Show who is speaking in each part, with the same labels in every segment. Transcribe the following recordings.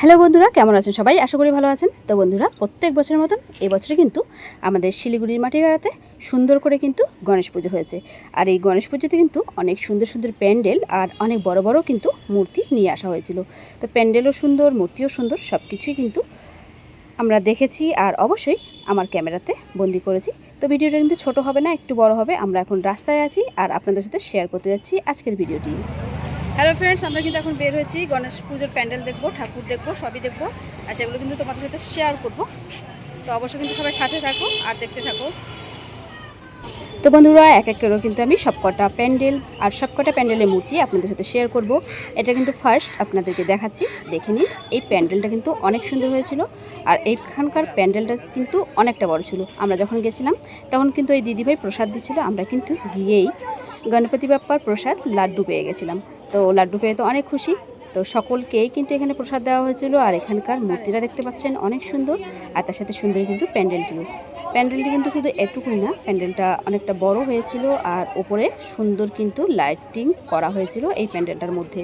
Speaker 1: Hello বন্ধুরা, কেমন আছেন সবাই? আশা করি ভালো আছেন। তো বন্ধুরা, প্রত্যেক বছরের মতন এবছরে কিন্তু আমাদের শিলিগুড়ির মাটিগাড়াতে সুন্দর করে কিন্তু গণেশ পুজো হয়েছে। আর এই গণেশ পুজোতে কিন্তু অনেক সুন্দর সুন্দর প্যান্ডেল আর অনেক বড় বড় কিন্তু মূর্তি নিয়ে আসা হয়েছিল। তো প্যান্ডেলও সুন্দর, মূর্তিও সুন্দর সব কিছুই কিন্তু আমরা দেখেছি আর অবশ্যই আমার ক্যামেরাতে বন্দি করেছি। তো ভিডিওটা কিন্তু ছোট হবে না, একটু বড় হবে। আমরা এখন রাস্তায় আছি আর আপনাদের সাথে শেয়ার করতে যাচ্ছি আজকের ভিডিওটি। হ্যালো ফ্রেন্ডস আমরা কিন্তু এখন বের হয়েছি। গণেশ পুজোর প্যান্ডেল দেখব, ঠাকুর দেখব, সবই দেখব। আর সেগুলো কিন্তু তোমাদের সাথে শেয়ার করব। তো অবশ্যই কিন্তু সবাই সাথে থাকো আর দেখতে থাকো। তো বন্ধুরা, এক এক করে কিন্তু আমি সবকটা প্যান্ডেল আর সবকটা প্যান্ডেলের মূর্তি আপনাদের সাথে শেয়ার করব। এটা কিন্তু ফার্স্ট আপনাদেরকে দেখাচ্ছি। দেখে নিন, এই প্যান্ডেলটা কিন্তু অনেক সুন্দর হয়েছিল। আর এইখানকার প্যান্ডেলটা কিন্তু অনেকটা বড় ছিল। আমরা যখন গেছিলাম, তখন কিন্তু এই দিদিভাই প্রসাদ দিচ্ছিল। আমরা কিন্তু গিয়েই গণপতি বাপ্পার প্রসাদ লাড্ডু পেয়ে গেছিলাম। তো লাড্ডু পেয়ে তো অনেক খুশি। তো সকলকেই কিন্তু এখানে প্রসাদ দেওয়া হয়েছিল আর এখানকার মূর্তিটা দেখতে পাচ্ছেন অনেক সুন্দর। আর তার সাথে সুন্দর কিন্তু প্যান্ডেলটিও। প্যান্ডেলটি কিন্তু শুধু এটুকুই না, প্যান্ডেলটা অনেকটা বড় হয়েছিল আর ওপরে সুন্দর কিন্তু লাইটিং করা হয়েছিল এই প্যান্ডেলটার মধ্যে।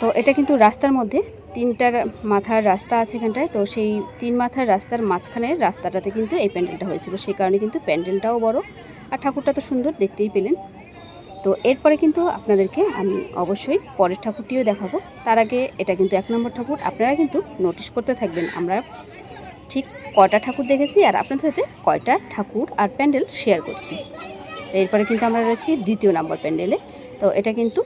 Speaker 1: তো এটা কিন্তু রাস্তার মধ্যে, তিনটার মাথার রাস্তা আছে এখানটায়। তো সেই তিন মাথার রাস্তার মাঝখানের রাস্তাটাতে কিন্তু এই প্যান্ডেলটা হয়েছিল। সেই কারণে কিন্তু প্যান্ডেলটাও বড়। আর ঠাকুরটা তো সুন্দর দেখতেই পেলেন। তো এরপরে কিন্তু আপনাদেরকে আমি অবশ্যই পরের ঠাকুরটিও দেখাবো। তার আগে এটা কিন্তু এক নম্বর ঠাকুর। আপনারা কিন্তু নোটিশ করতে থাকবেন, আমরা ঠিক কয়টা ঠাকুর দেখেছি আর আপনাদের সাথে কয়টা ঠাকুর আর প্যান্ডেল শেয়ার করছি। এরপরে কিন্তু আমরা রয়েছি দ্বিতীয় নম্বর প্যান্ডেলে। তো এটা কিন্তু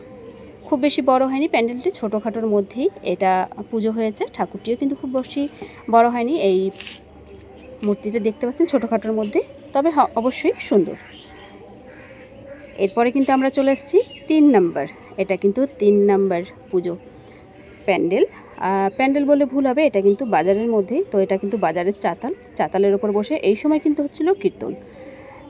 Speaker 1: খুব বেশি বড় হয়নি, প্যান্ডেলটি ছোটোখাটোর মধ্যেই এটা পুজো হয়েছে, ঠাকুরটিও কিন্তু খুব বেশি বড় হয়নি। এই মূর্তিটা দেখতে পাচ্ছেন ছোটোখাটোর মধ্যে, তবে অবশ্যই সুন্দর। এরপরে কিন্তু আমরা চলে এসেছি তিন নাম্বার। এটা কিন্তু তিন নাম্বার পুজো প্যান্ডেল। প্যান্ডেল বলে ভুল হবে, এটা কিন্তু বাজারের মধ্যে, তো এটা কিন্তু বাজারের চাতাল। চাতালের ওপর বসে এই সময় কিন্তু হচ্ছিল কীর্তন।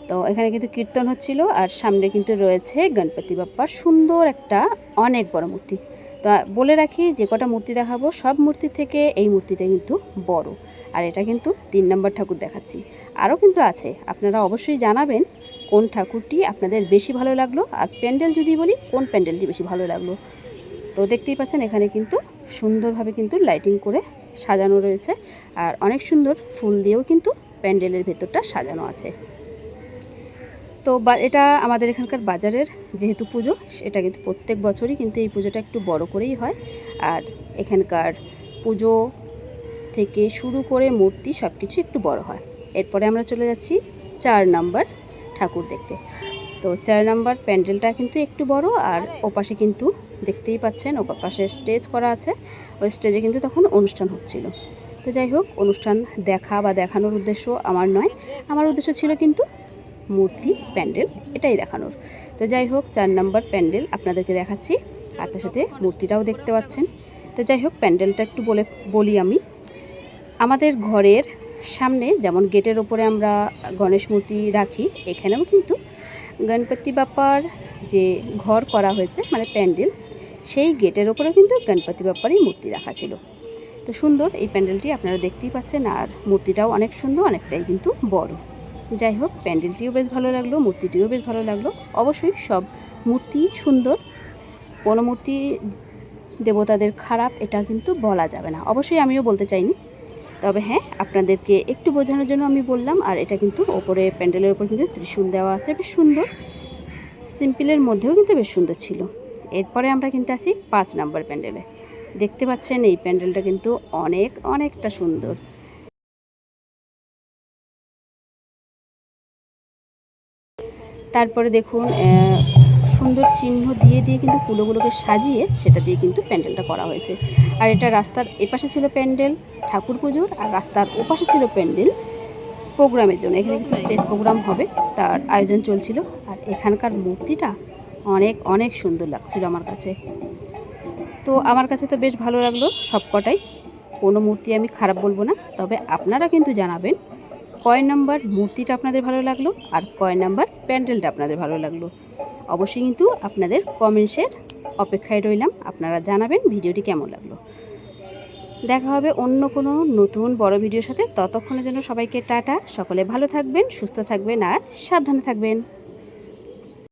Speaker 1: তো এখানে কিন্তু কীর্তন হচ্ছিল, আর সামনে কিন্তু রয়েছে গণপতি বাপ্পার সুন্দর একটা, অনেক বড় মূর্তি। তো বলে রাখি, যে কটা মূর্তি দেখাবো, সব মূর্তি থেকে এই মূর্তিটা কিন্তু বড়। আর এটা কিন্তু তিন নম্বর ঠাকুর দেখাচ্ছি। আরও কিন্তু আছে, আপনারা অবশ্যই জানাবেন কোন ঠাকুরটি আপনাদের বেশি ভালো লাগল? আর প্যান্ডেল যদি বলি, কোন প্যান্ডেলটি বেশি ভালো লাগল? তো দেখতেই পাচ্ছেন, এখানে কিন্তু সুন্দরভাবে কিন্তু লাইটিং করে সাজানো রয়েছে। আর অনেক সুন্দর ফুল দিয়েও কিন্তু প্যান্ডেলের ভেতরটা সাজানো আছে। তো এটা আমাদের এখানকার বাজারের যেহেতু পুজো, এটা কিন্তু প্রত্যেক বছরই কিন্তু এই পুজোটা একটু বড় করেই হয়। আর এখানকার পুজো থেকে শুরু করে মূর্তি সব কিছু একটু বড় হয়। এরপরে আমরা চলে যাচ্ছি চার নাম্বার ঠাকুর দেখতে। তো চার নাম্বার প্যান্ডেলটা কিন্তু একটু বড় আর ওপাশে কিন্তু দেখতেই পাচ্ছেন ওপার পাশে স্টেজ করা আছে। ওই স্টেজে কিন্তু তখন অনুষ্ঠান হচ্ছিল। তো যাই হোক, অনুষ্ঠান দেখা বা দেখানোর উদ্দেশ্য আমার নয়। আমার উদ্দেশ্য ছিল কিন্তু মূর্তি প্যান্ডেল, এটাই দেখানোর। তো যাই হোক, চার নাম্বার প্যান্ডেল আপনাদেরকে দেখাচ্ছি আর তার সাথে মূর্তিটাও দেখতে পাচ্ছেন। তো যাই হোক, প্যান্ডেলটা একটু বলে বলি আমি। আমাদের ঘরের সামনে, যেমন গেটের ওপরে আমরা গণেশ মূর্তি রাখি, এখানেও কিন্তু গণপতি বাপ্পার যে ঘর করা হয়েছে মানে প্যান্ডেল, সেই গেটের ওপরেও কিন্তু গণপতি বাপ্পারই মূর্তি রাখা ছিল। তো সুন্দর এই প্যান্ডেলটি আপনারা দেখতেই পাচ্ছেন, আর মূর্তিটাও অনেক সুন্দর, অনেকটাই কিন্তু বড়। যাই হোক, প্যান্ডেলটিও বেশ ভালো লাগল, মূর্তিটিও বেশ ভালো লাগল। অবশ্যই সব মূর্তি সুন্দর, কোনো মূর্তি দেবতাদের খারাপ, এটা কিন্তু বলা যাবে না। অবশ্যই আমিও বলতে চাইনি তবে হ্যাঁ আপনাদেরকে একটু বোঝানোর জন্য আমি বললাম, আর এটা কিন্তু ওপরে প্যান্ডেলের ওপর কিন্তু ত্রিশূল দেওয়া আছে, বেশ সুন্দর। সিম্পলের মধ্যেও কিন্তু বেশ সুন্দর ছিল। এরপরে আমরা কিন্তু আছি পাঁচ নম্বর প্যান্ডেলে। দেখতে পাচ্ছেন এই প্যান্ডেলটা কিন্তু অনেক, অনেকটা সুন্দর। তারপরে দেখুন সুন্দর চিহ্ন দিয়ে দিয়ে কিন্তু কুলোগুলোকে সাজিয়ে সেটা দিয়ে কিন্তু প্যান্ডেলটা করা হয়েছে। আর এটা রাস্তার এপাশে ছিল প্যান্ডেল, ঠাকুর পুজোর, আর রাস্তার ওপাশে ছিল প্যান্ডেল প্রোগ্রামের জন্য। এখানে কিন্তু স্টেজ প্রোগ্রাম হবে, তার আয়োজন চলছিল। আর এখানকার মূর্তিটা অনেক অনেক সুন্দর লাগছিল আমার কাছে। তো আমার কাছে তো বেশ ভালো লাগল সবকটাই। কোনো মূর্তি আমি খারাপ বলব না, তবে আপনারা কিন্তু জানাবেন কয় নাম্বার মূর্তিটা আপনাদের ভালো লাগল আর কয় নাম্বার প্যান্ডেলটা আপনাদের ভালো লাগল। অবশ্যই কিন্তু আপনাদের কমেন্টসের অপেক্ষায় রইলাম। আপনারা জানাবেন ভিডিওটি কেমন লাগল। দেখা হবে অন্য কোনো নতুন বড় ভিডিওর সাথে। ততক্ষণের জন্য সবাইকে টাটা। সকলে ভালো থাকবেন, সুস্থ থাকবেন আর সাবধানে থাকবেন।